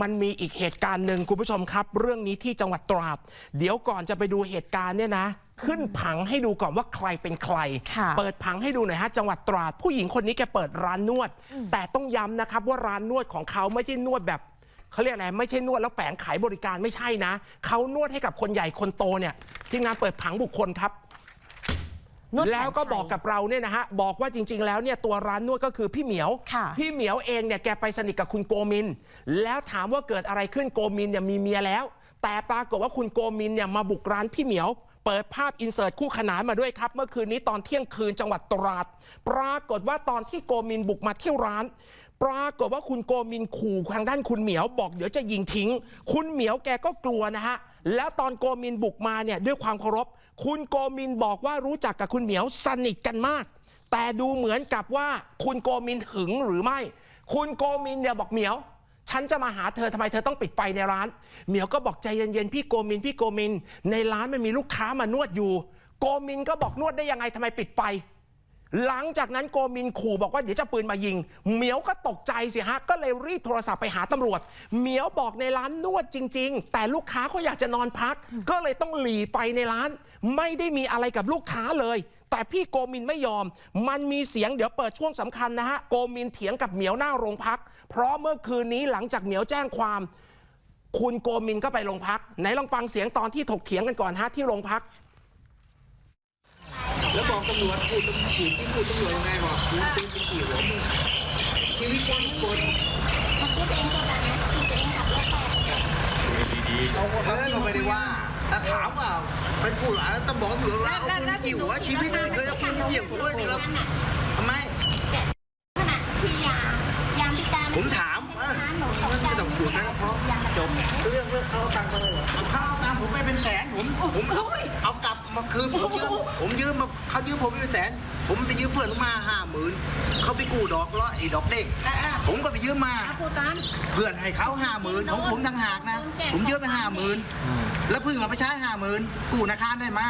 มันมีอีกเหตุการณ์หนึ่งคุณผู้ชมครับ เรื่องนี้ที่จังหวัดตราด เดี๋ยวก่อนจะไปดูเหตุการณ์เนี่ยนะ ขึ้นผังให้ดูก่อนว่าใครเป็นใครค่ะเปิดผังให้ดูหน่อยฮะจังหวัดตราด ผู้หญิงคนนี้แกเปิดร้านนวด แต่ต้องย้ำนะครับว่าร้านนวดของเขาไม่ใช่นวดแบบเขาเรียกอะไรไม่ใช่นวดแล้วแฝงขายบริการไม่ใช่นะเขานวดให้กับคนใหญ่คนโตเนี่ยทีมงานเปิดผังบุคคลครับ นวดผนแล้วก็ไทยบอกกับเราเนี่ยนะฮะบอกว่าจริง ๆ แล้วเนี่ยตัวร้านนวดก็คือพี่เหมียว ค่ะพี่เหมียวเองเนี่ยแกไปสนิทกับคุณโกมิน แล้วถามว่าเกิดอะไรขึ้นโกมินเนี่ยมีเมียแล้ว แต่ปรากฏว่าคุณโกมินเนี่ยมาบุกร้านพี่เหมียว เปิดภาพอินเสิร์ตคู่ขนานมาด้วยครับ เมื่อคืนนี้ตอนเที่ยงคืนจังหวัดตราด ปรากฏว่าตอนที่โกมินบุกมาเที่ยวร้าน ปรากฏว่าคุณโกมินขู่ทางด้านคุณเหมียวบอกเดี๋ยวจะยิงทิ้ง คุณเหมียวแกก็กลัวนะฮะ แล้วตอนโกมินบุกมาเนี่ยด้วยความเคารพ คุณโกมินบอกว่ารู้จักกับคุณเหมียวสนิทกันมาก แต่ดูเหมือนกับว่าคุณโกมินหึงหรือไม่ คุณโกมินเนี่ยบอกเหมียว ฉันจะมาหาเธอทำไมเธอต้องปิดไฟในร้าน เหมียวก็บอกใจเย็นๆพี่โกมินพี่โกมิน ในร้านมันมีลูกค้ามานวดอยู่ โกมินก็บอกนวดได้ยังไงทำไมปิดไฟ หลังจากนั้นโกมินขู่บอกว่าเดี๋ยวจะปืนมายิง เหมียวก็ตกใจสิฮะ ก็เลยรีบโทรศัพท์ไปหาตำรวจ เหมียวบอกในร้านนวดจริง ๆ แต่ลูกค้าเขาอยากจะนอนพัก ก็เลยต้องหลีไฟในร้าน ไม่ได้มีอะไรกับลูกค้าเลย แต่พี่โกมินไม่ยอม มันมีเสียงเดี๋ยวเปิดช่วงสำคัญนะฮะ โกมินเถียงกับเหมียวหน้าโรงพัก เพราะเมื่อคืนนี้หลังจากเหมียวแจ้งความ คุณโกมินก็ไปโรงพักไหนลองฟังเสียงตอนที่ถกเถียงกันก่อนฮะที่โรงพัก แล้วบอกตำรวจพูดตำรวจที่พูดตำรวจยังไงบอกกูตีไปกี่หัวมึงชีวิตคนทุกคนที่ตัวเองโดนแบบนี้ที่ตัวเองขับรถไปดีๆเขาก็ไม่ได้ว่า แต่ถามว่าเป็นผู้หลานต้องบอกตำรวจว่าเอาปืนกี่หัวชีวิตไม่เคยเอาปืนเจียวหัวเลยครับทำไมขณะที่ยามยามพิการผมถามว่าไม่ต้องพูดนะเพราะจบเรื่องเรื่องเอาตังค์เลย ผมไม่เป็นแสนผมผมเอาเอากลับมาคืนผมยืมผมยืมมาเขายืมผมเป็นแสน ผมไปยืมเพื่อนมาห้าหมื่นเขาไปกู้ดอกร้อยไอ้ดอกเด็ก ผมก็ไปยืมมาเอาพูดก่อนเพื่อนให้เขาห้าหมื่นของผมต่างหากนะ ผมยืมไปห้าหมื่นแล้วเพิ่งเอาไปใช้ห้าหมื่นกู้ธนาคารได้มา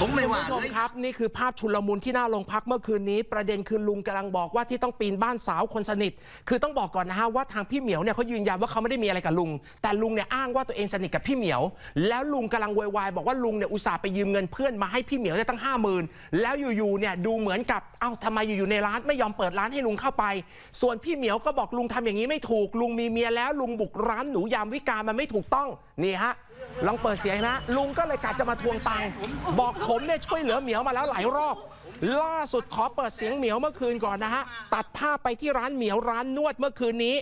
ผมไม่คุณว่าผู้ชมเลยครับ นี่คือภาพชุลมุนที่หน้าโรงพักเมื่อคืนนี้ ประเด็นคือลุงกำลังบอกว่าที่ต้องปีนบ้านสาวคนสนิท คือต้องบอกก่อนนะฮะว่าทางพี่เหมียวเนี่ยเขายืนยันว่าเขาไม่ได้มีอะไรกับลุง แต่ลุงเนี่ยอ้างว่าตัวเองสนิทกับพี่เหมียวแล้วลุงกำลังโวยวายบอกว่าลุงเนี่ยอุตส่าห์ไปยืมเงินเพื่อนมาให้พี่เหมียวได้ตั้งห้าหมื่นแล้วอยู่ๆเนี่ยดูเหมือนกับเอ้าทำไมอยู่ๆในร้านไม่ยอมเปิดร้านให้ลุงเข้าไป ส่วนพี่เหมียวก็บอกลุงทำอย่างนี้ไม่ถูกลุงมีเมียแล้วลุงบุกร้านหนูยามวิกามันไม่ถูกต้องนี่ฮะลองเปิดเสียงนะ ลุงก็เลยกะจะมาทวงตังค์บอกผมเนี่ยช่วยเหลือเหมียวมาแล้วหลายรอบ ล่าสุดขอเปิดเสียงเหมียวเมื่อคืนก่อนนะฮะ ตัดภาพไปที่ร้านเหมียวร้านนวดเมื่อคืนนี้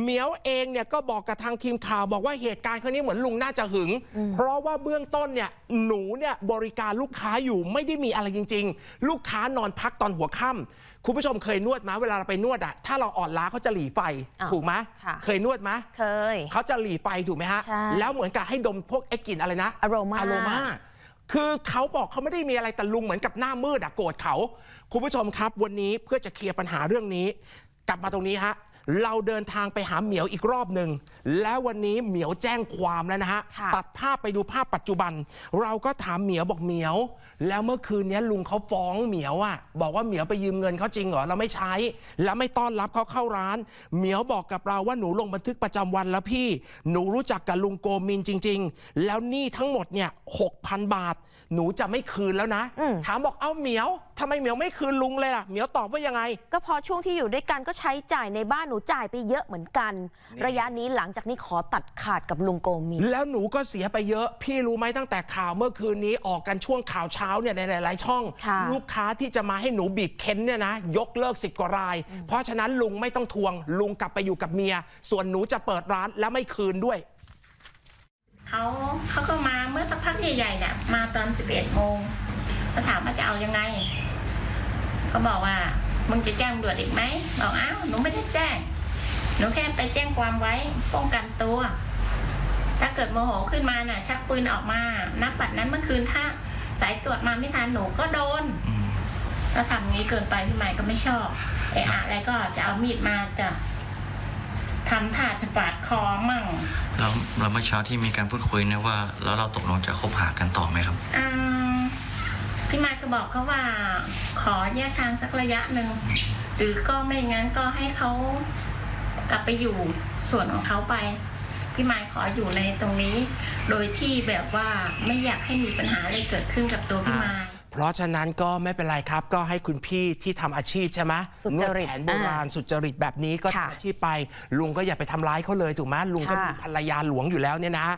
เหมียวเองเนี่ยก็บอกกับทางทีมข่าวบอกว่าเหตุการณ์ครั้งนี้เหมือนลุงน่าจะหึง เพราะว่าเบื้องต้นเนี่ยหนูเนี่ยบริการลูกค้าอยู่ไม่ได้มีอะไรจริง ๆ ลูกค้านอนพักตอนหัวค่ำคุณผู้ชมเคยนวดไหมเวลาเราไปนวดอะถ้าเราอ่อนล้าเขาจะหลีไฟอะถูกไหมค่ะเคยนวดไหมเคยเขาจะหลีไฟถูกไหมฮะใช่แล้วเหมือนกับให้ดมพวกไอ้กลิ่นอะไรนะ Aroma อโรมา คือเขาบอกเขาไม่ได้มีอะไรแต่ลุงเหมือนกับหน้ามืดอะโกรธเขา คุณผู้ชมครับ วันนี้เพื่อจะเคลียร์ปัญหาเรื่องนี้ กลับมาตรงนี้ฮะ เราเดินทางไปหาเหมียวอีกรอบหนึ่งแล้ววันนี้เหมียวแจ้งความแล้วนะฮะค่ะ ตัดภาพไปดูภาพปัจจุบัน เราก็ถามเหมียวบอกเหมียว แล้วเมื่อคืนนี้ลุงเขาฟ้องเหมียวอะบอกว่าเหมียวไปยืมเงินเขาจริงเหรอเราไม่ใช้ แล้วไม่ต้อนรับเขาเข้าร้าน เหมียวบอกกับเราว่าหนูลงบันทึกประจำวันแล้วพี่ หนูรู้จักกับลุงโกมินจริง ๆ แล้วหนี่ทั้งหมดเนี่ยหกพันบาท หนูจะไม่คืนแล้วนะ อืม ถามบอกเอ้าเหมียวทำไมเหมียวไม่คืนลุงเลยล่ะเหมียวตอบว่ายังไง ก็เพอช่วงที่อยู่ด้วยกันก็ใช้จ่ายในบ้านหนูจ่ายไปเยอะเหมือนกันระยะนี้หลังจากนี้ขอตัดขาดกับลุงโกมี แล้วหนูก็เสียไปเยอะ พี่รู้ไหมตั้งแต่ข่าวเมื่อคืนนี้ออกกันช่วงข่าวเช้าเนี่ยในหลายๆช่อง ค่ะ ลูกค้าที่จะมาให้หนูบีบเค้นเนี่ยนะ ยกเลิกสิบกว่าราย เพราะฉะนั้นลุงไม่ต้องทวง ลุงกลับไปอยู่กับเมีย ส่วนหนูจะเปิดร้านและไม่คืนด้วย เขาเขาก็มาเมื่อสักพักใหญ่ๆเนี่ยมาตอน 11โมงมาถามว่าจะเอายังไง เขาบอกว่ามึงจะแจ้งตำรวจอีกไหมบอกอ้าวหนูไม่ได้แจ้งหนูแค่ไปแจ้งความไว้ป้องกันตัว ถ้าเกิดโมโหขึ้นมาน่ะ ชักปืนออกมานับบัตรนั้นเมื่อคืนถ้าสายตรวจมาไม่ทันหนูก็โดนแล้วทำอย่างนี้เกินไปพี่ใหม่ก็ไม่ชอบเอะอะอะไรก็จะเอามีดมาจะทำท่าจะปาดคอมั่งแล้วแล้วเมื่อเช้าที่มีการพูดคุยเนี่ยว่า แล้วเราตกลงจะคบหากันต่อไหมครับอืม พี่ไมค์ก็บอกเขาว่าขอแยกทางสักระยะหนึ่งหรือก็ไม่งั้นก็ให้เขากลับไปอยู่ส่วนของเขาไป พี่มายขออยู่ในตรงนี้ โดยที่แบบว่าไม่อยากให้มีปัญหาอะไรเกิดขึ้นกับตัวพี่มาย เพราะฉะนั้นก็ไม่เป็นไรครับ ก็ให้คุณพี่ที่ทำอาชีพใช่ไหมสุจริตนวดแผนโบราณสุจริตแบบนี้ก็ค่ะ ทำอาชีพไป ลุงก็อย่าไปทำร้ายเขาเลยถูกไหมลุงก็ค่ะมีภรรยาหลวงอยู่แล้วเนี่ยนะ